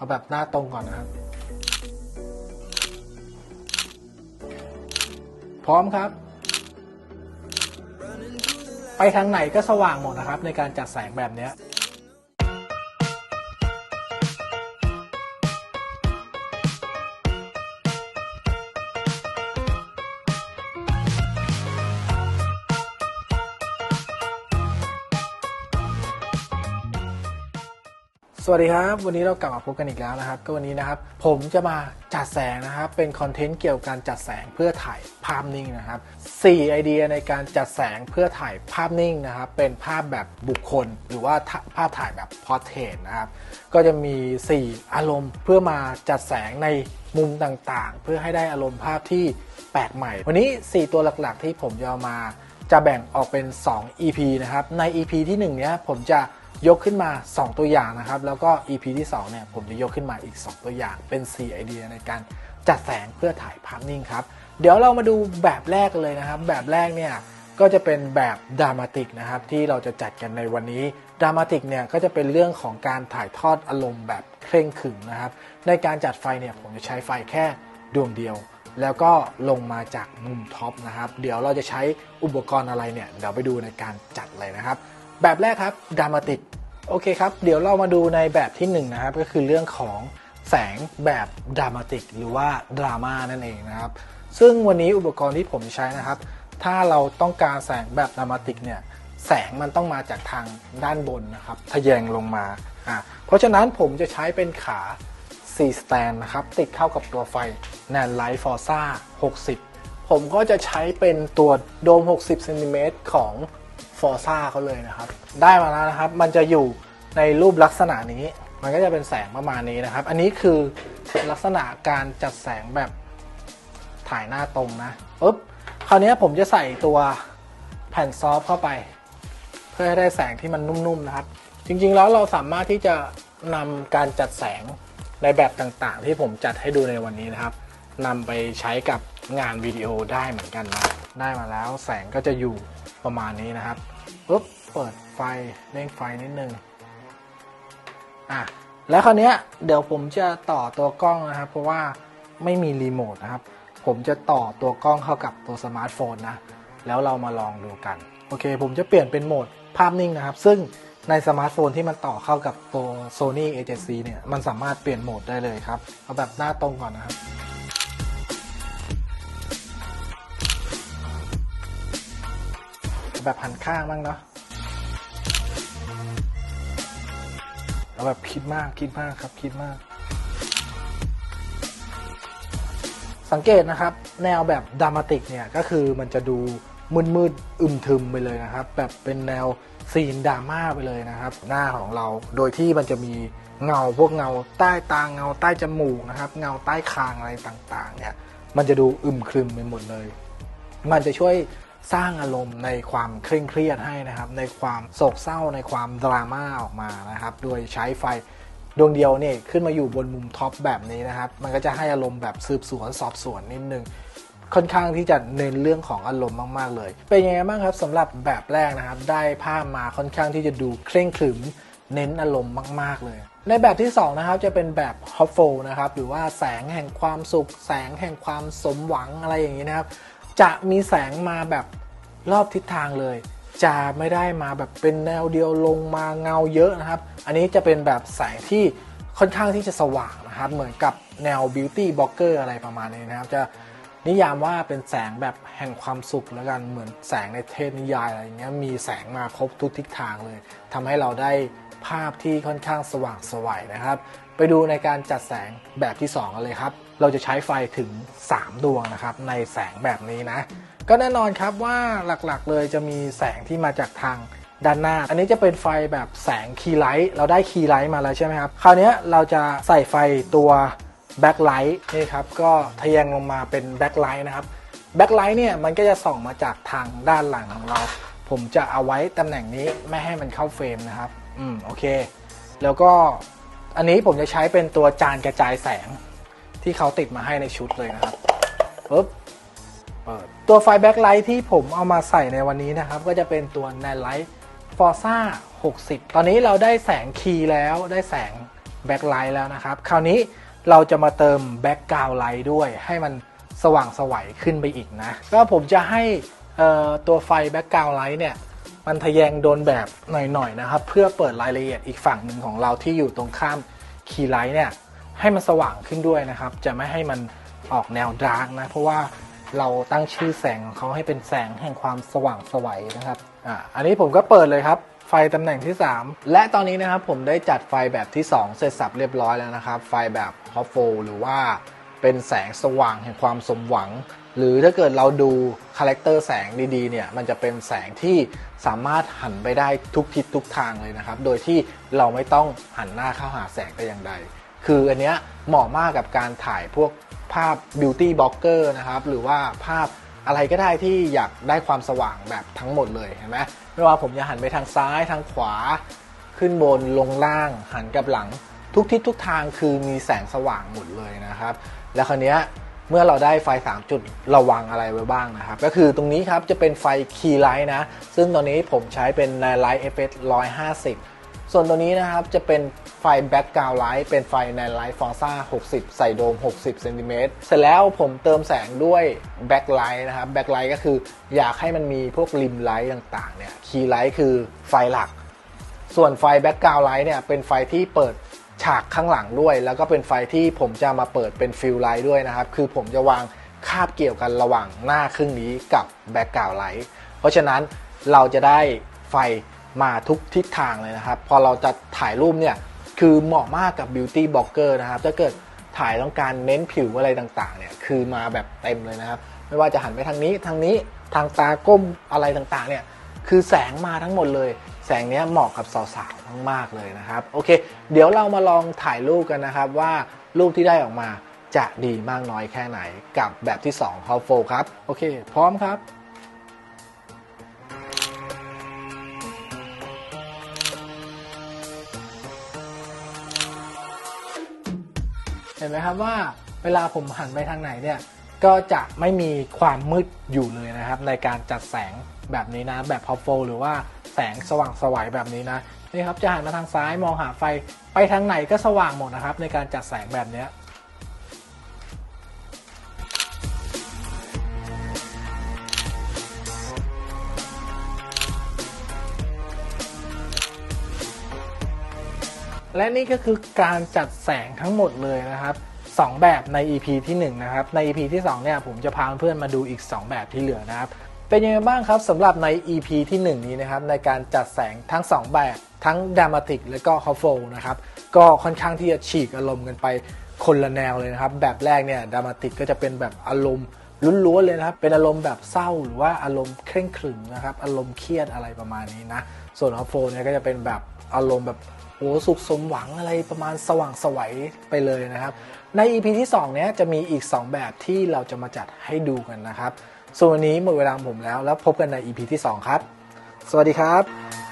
เอาแบบหน้าตรงก่อนนะครับ พร้อมครับ ไปทางไหนก็สว่างหมดนะครับ ในการจัดแสงแบบเนี้ สวัสดีครับ วันนี้เรากลับมาพบกันอีกแล้วนะครับ ก็วันนี้นะครับ ผมจะมาจัดแสงนะครับ เป็นคอนเทนต์เกี่ยวกับการจัดแสงเพื่อถ่ายภาพนิ่งนะครับ 4 ไอเดียในการจัดแสงเพื่อถ่ายภาพนิ่งนะครับ เป็นภาพแบบบุคคล หรือว่าภาพถ่ายแบบพอร์เทรตนะครับ ก็จะมี 4 อารมณ์เพื่อมาจัดแสงในมุมต่างๆ เพื่อให้ได้อารมณ์ภาพที่แปลกใหม่ วันนี้ 4 ตัวหลักๆ ที่ผมจะเอมาจะแบ่งออกเป็น 2 EP นะครับ ใน EP ที่1เนี้ยผมจะ ยกขึ้นมา 2 ตัวอย่างนะครับ แล้วก็ EP ที่2เนี่ยผมจะยกขึ้นมาอีก 2 ตัวอย่างเป็น 4 ไอเดียในการจัดแสงเพื่อถ่ายภาพนิ่งครับ เดี๋ยวเรามาดูแบบแรกกันเลยนะครับ แบบแรกเนี่ยก็จะเป็นแบบดรามาติกนะครับที่เราจะจัดกันในวันนี้ดรามาติกเนี่ยก็จะเป็นเรื่องของการถ่ายทอดอารมณ์แบบเคร่งขรึมนะครับในการจัดไฟเนี่ยผมจะใช้ไฟแค่ดวงเดียว แล้วก็ลงมาจากมุมท็อปนะครับเดี๋ยวเราจะใช้อุปกรณ์อะไรเนี่ยเดี๋ยวไปดูในการจัดเลยนะครับ แบบแรกครับดรามาติก โอเคครับ เดี๋ยวเรามาดูในแบบที่1นงนะครับ ก็คือเรื่องของแสงแบบดรามาติกหรือว่าดราม่านั่นเองนะครับ ซึ่งวันนี้อุปกรณ์ที่ผมใช้นะครับ ถ้าเราต้องการแสงแบบดรามาติกเนี่ยแสงมันต้องมาจากทางด้านบนนะครับทะแยงลงมาอ่าเพราะฉะนั้นผมจะใช้เป็นขา4สแตนนะครับ ติดเข้ากับตัวไฟ n a n l i g h t Forza 60 ผมก็จะใช้เป็นตัวโดม 60เซนติเมตรของ Forza เขาเลยนะครับ ได้มาแล้วนะครับ มันจะอยู่ในรูปลักษณะนี้ มันก็จะเป็นแสงประมาณนี้นะครับ อันนี้คือลักษณะการจัดแสงแบบถ่ายหน้าตรงนะปุ๊บคราวนี้ผมจะใส่ตัวแผ่นซอฟต์เข้าไป เพื่อให้ได้แสงที่มันนุ่มๆนะครับ จริงๆแล้วเราสามารถที่จะนำการจัดแสงในแบบต่างๆ ที่ผมจัดให้ดูในวันนี้นะครับนำไปใช้กับงานวิดีโอได้เหมือนกันนะได้มาแล้วแสงก็จะอยู่ ประมาณนี้นะครับปุ๊บเปิดไฟเร่งไฟนิดนึงอะแล้วคราวเนี้ยเดี๋ยวผมจะต่อตัวกล้องนะครับ เพราะว่าไม่มีรีโมทนะครับ ผมจะต่อตัวกล้องเข้ากับตัวสมาร์ทโฟนนะ แล้วเรามาลองดูกัน โอเค ผมจะเปลี่ยนเป็นโหมดภาพนิ่งนะครับ ซึ่งในสมาร์ทโฟนที่มันต่อเข้ากับตัว Sony A7C เนี่ย มันสามารถเปลี่ยนโหมดได้เลยครับ เอาแบบหน้าตรงก่อนนะครับ แบบหันข้างบ้างเนาะเอาแบบคิดมากคิดมากครับคิดมาก สังเกตนะครับ แนวแบบดรามาติกเนี่ยก็คือมันจะดูมืดๆอึมทึมไปเลยนะครับ แบบเป็นแนวซีนดราม่าไปเลยนะครับ หน้าของเราโดยที่มันจะมีเงาพวกเงาใต้ตาเงาใต้จมูกนะครับ เงาใต้คางอะไรต่างๆ เนี่ย มันจะดูอึมครึมไปหมดเลย มันจะช่วย สร้างอารมณ์ในความเคร่งเครียดให้นะครับ ในความโศกเศร้าในความดราม่าออกมานะครับ โดยใช้ไฟดวงเดียวนี่ขึ้นมาอยู่บนมุมท็อปแบบนี้นะครับ มันก็จะให้อารมณ์แบบสืบสวนสอบสวนนิดนึง ค่อนข้างที่จะเน้นเรื่องของอารมณ์มากๆเลย เป็นยังไงบ้างครับสำหรับแบบแรกนะครับ ได้ภาพมาค่อนข้างที่จะดูเคร่งขรึมเน้นอารมณ์มาก ๆ เลย ในแบบที่ 2 นะครับ จะเป็นแบบ hot f o l นะครับ หรือว่าแสงแห่งความสุข แสงแห่งความสมหวังอะไรอย่างนี้นะครับ จะมีแสงมาแบบรอบทิศทางเลย จะไม่ได้มาแบบเป็นแนวเดียวลงมาเงาเยอะนะครับ อันนี้จะเป็นแบบแสงที่ค่อนข้างที่จะสว่างนะครับ เหมือนกับแนว beauty blogger อะไรประมาณนี้นะครับ จะนิยามว่าเป็นแสงแบบแห่งความสุขแล้วกันเหมือนแสงในเทพนิยายอะไรเงี้ยมีแสงมาครบทุกทิศทางเลยทำให้เราได้ภาพที่ค่อนข้างสว่างสวัยนะครับ ไปดูในการจัดแสงแบบที่2กันเลยครับ เราจะใช้ไฟถึง 3 ดวงนะครับในแสงแบบนี้นะ ก็แน่นอนครับว่าหลักๆเลยจะมีแสงที่มาจากทางด้านหน้า อันนี้จะเป็นไฟแบบแสงคีย์ไลท์เราได้คีย์ไลท์มาแล้วใช่ไหมครับ คราวนี้เราจะใส่ไฟตัวแบ็คไลท์นี่ครับก็ทะแยงลงมาเป็นแบ็คไลท์นะครับแบ็คไลท์เนี่ยมันก็จะส่องมาจากทางด้านหลังของเรา ผมจะเอาไว้ตำแหน่งนี้ไม่ให้มันเข้าเฟรมนะครับ อืมโอเค แล้วก็อันนี้ผมจะใช้เป็นตัวจานกระจายแสง ที่เขาติดมาให้ในชุดเลยนะครับปึ๊บเปิดตัวไฟแบ็คไลท์ที่ผมเอามาใส่ในวันนี้นะครับ ก็จะเป็นตัว n a n l i g h t Forza 60 ตอนนี้เราได้แสงคีย์แล้วได้แสงแบ็คไลท์แล้วนะครับ คราวนี้เราจะมาเติมแบ็กกราวไลท์ด้วย ให้มันสว่างสวัยขึ้นไปอีกนะ ก็ผมจะให้ตัวไฟแบ็กกราวไลท์เนี่ย มันทะแยงโดนแบบหน่อยๆนะครับ เพื่อเปิดรายละเอียดอีกฝั่งหนึ่งของเราที่อยู่ตรงข้ามคีย์ไลท์เนี่ย ให้มันสว่างขึ้นด้วยนะครับ จะไม่ให้มันออกแนวดาร์กนะ เพราะว่าเราตั้งชื่อแสงของเขาให้เป็นแสงแห่งความสว่างสวัยนะครับอ่าอันนี้ผมก็เปิดเลยครับไฟตำแหน่งที่ 3 และตอนนี้นะครับผมได้จัดไฟแบบที่ 2 เสร็จสับเรียบร้อยแล้วนะครับ ไฟแบบฮอฟโฟหรือว่าเป็นแสงสว่างแห่งความสมหวัง หรือถ้าเกิดเราดูคาแรคเตอร์แสงดีๆเนี่ยมันจะเป็นแสงที่สามารถหันไปได้ทุกทิศทุกทางเลยนะครับ โดยที่เราไม่ต้องหันหน้าเข้าหาแสงแต่อย่างใด คืออันเนี้ยเหมาะมากกับการถ่ายพวกภาพบิวตี้บล็อกเกอร์นะครับ หรือว่าภาพอะไรก็ได้ที่อยากได้ความสว่างแบบทั้งหมดเลยเห็นไหมไม่ว่าผมจะหันไปทางซ้ายทางขวา ขึ้นบนลงล่าง หันกับหลัง ทุกทิศทุกทางคือมีแสงสว่างหมดเลยนะครับ แล้วคราวเนี้ยเมื่อเราได้ไฟ 3 จุดระวังอะไรไว้บ้างนะครับ ก็คือตรงนี้ครับจะเป็นไฟคีย์ไลท์นะ ซึ่งตอนนี้ผมใช้เป็น n i g h t FS 150ส่วนตัวนี้นะครับจะเป็น ไฟ Background Light เป็นไฟ n i g h t Forza 60 ใส่โดม 60เซนติเมตรเสร็จแล้วผมเติมแสงด้วย Backlight นะครับ Backlight ก็คืออยากให้มันมีพวกริมไลท์ต่างๆเนี่ยคีย์ไลท์คือไฟหลัก ส่วนไฟแบ็กกราวไลท์เนี่ยเป็นไฟที่เปิดฉากข้างหลังด้วย แล้วก็เป็นไฟที่ผมจะมาเปิดเป็นฟิลไลท์ด้วยนะครับ คือผมจะวางคาบเกี่ยวกันระหว่างหน้าครึ่งนี้กับแบ็กกราวไลท์เพราะฉะนั้นเราจะได้ไฟมาทุกทิศทางเลยนะครับ พอเราจะถ่ายรูปเนี่ย คือเหมาะมากกับบิวตี้บล็อกเกอร์นะครับถ้าเกิดถ่ายต้องการเน้นผิวอะไรต่างๆเนี่ยคือมาแบบเต็มเลยนะครับ ไม่ว่าจะหันไปทางนี้ทางนี้ทางตาก้มอะไรต่างๆเนี่ยคือแสงมาทั้งหมดเลย แสงนี้เหมาะกับสาวๆมากๆเลยนะครับโอเค เดี๋ยวเรามาลองถ่ายรูปกันนะครับว่ารูปที่ได้ออกมาจะดีมากน้อยแค่ไหนกับแบบที่2 h o w f o ครับ โอเค พร้อมครับ เห็นไหมครับว่าเวลาผมหันไปทางไหนเนี่ยก็จะไม่มีความมืดอยู่เลยนะครับ ในการจัดแสงแบบนี้นะ แบบพอโฟหรือว่าแสงสว่างสวัยแบบนี้นะนี่ครับจะหันมาทางซ้ายมองหาไฟไปทางไหนก็สว่างหมดนะครับ ในการจัดแสงแบบเนี้ และนี่ก็คือการจัดแสงทั้งหมดเลยนะครับ 2 แบบใน EP ที่1นะครับใน EP ที่2เนี่ยผมจะพาเพื่อนมาดูอีก 2 แบบที่เหลือนะครับเป็นยังไงบ้างครับสำหรับใน EP ที่ 1 นี้นะครับในการจัดแสงทั้ง 2 แบบทั้งด r มาติกและก็ฮอฟโฟนะครับก็ค่อนข้างที่จะฉีกอารมณ์กันไปคนละแนวเลยนะครับ แบบแรกเนี่ยด r มาติกก็จะเป็นแบบอารมณ์ล้วนๆเลยนะครับ เป็นอารมณ์แบบเศร้าหรือว่าอารมณ์เคร่งขรึมนะครับ อารมณ์เครียดอะไรประมาณนี้นะ ส่วนฮอฟโฟเนี่ยก็จะเป็นแบบอารมณ์แบบ โอ้สุขสมหวังอะไรประมาณสว่างสวัยไปเลยนะครับ ใน EP ที่ 2 เนี้ยจะมีอีก 2 แบบที่เราจะมาจัดให้ดูกันนะครับส่วนวันนี้หมดเวลาผมแล้วแล้วพบกันใน EP ที่ 2 ครับ สวัสดีครับ